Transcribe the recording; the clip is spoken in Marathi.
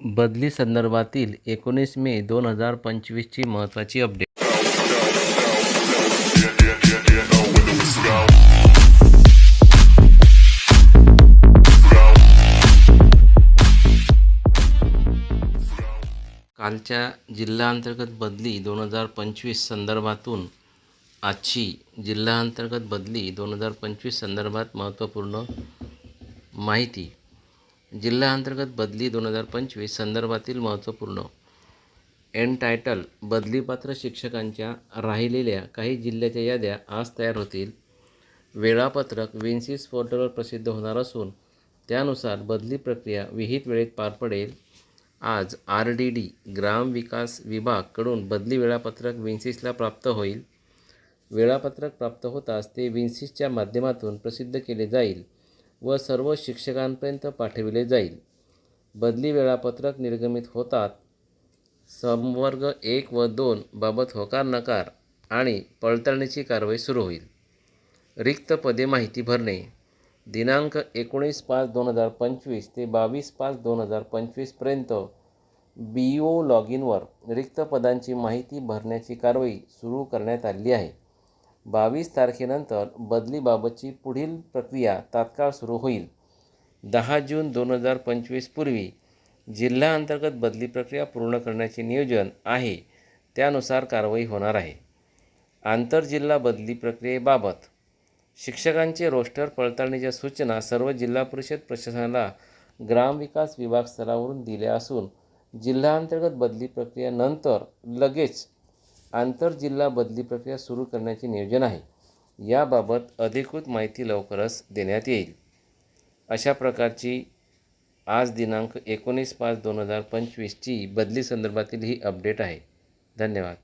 बदली संदर्भातील एकोणीस मे दोन हजार पंचवीसची महत्त्वाची अपडेट कालच्या जिल्हाअंतर्गत बदली दोन हजार पंचवीस संदर्भातून आजची जिल्हाअंतर्गत बदली दोन हजार पंचवीस संदर्भात महत्त्वपूर्ण माहिती जिल्हा अंतर्गत बदली दोन हजार पंचवीस संदर्भातील महत्त्वपूर्ण. एन टायटल बदलीपात्र शिक्षकांच्या राहिलेल्या काही जिल्ह्याच्या याद्या आज तयार होतील. वेळापत्रक विन्सिस पोर्टलवर प्रसिद्ध होणार असून त्यानुसार बदली प्रक्रिया विहित वेळेत पार पडेल. आज आर डी डी ग्रामविकास विभागकडून बदली वेळापत्रक विन्सिसला प्राप्त होईल. वेळापत्रक प्राप्त होताच ते विन्सिसच्या माध्यमातून प्रसिद्ध केले जाईल. व सर्व शिक्षकांपर्यंत पाठविले जाईल. बदली वेळापत्रक निर्गमित होतात. संवर्ग एक व दोन बाबत होकार नकार आणि पडताळणीची कारवाई सुरू होईल. रिक्त पदे माहिती भरणे. दिनांक एकोणीस पाच दोन हजार पंचवीस ते बावीस पाच दोन हजार पंचवीसपर्यंत बी ओ लॉग इनवर रिक्त पदांची माहिती भरण्याची कारवाई सुरू करण्यात आली आहे. बावीस तारखेनंतर बदलीबाबतची पुढील प्रक्रिया तात्काळ सुरू होईल. दहा जून दोन हजार पंचवीसपूर्वी जिल्हा अंतर्गत बदली प्रक्रिया पूर्ण करण्याचे नियोजन आहे. त्यानुसार कारवाई होणार आहे. आंतरजिल्हा बदली प्रक्रियेबाबत शिक्षकांचे रोस्टर पडताळणीच्या सूचना सर्व जिल्हा परिषद प्रशासनाला ग्रामविकास विभाग स्तरावरून दिल्या असून जिल्हाअंतर्गत बदली प्रक्रियेनंतर लगेच आंतरजिल्हा बदली प्रक्रिया सुरू करण्याचे नियोजन आहे. याबाबत अधिकृत माहिती लवकरच देण्यात येईल. अशा प्रकारची आज दिनांक एकोणीस पाच दोन हजार पंचवीसची बदली संदर्भातील ही अपडेट आहे. धन्यवाद.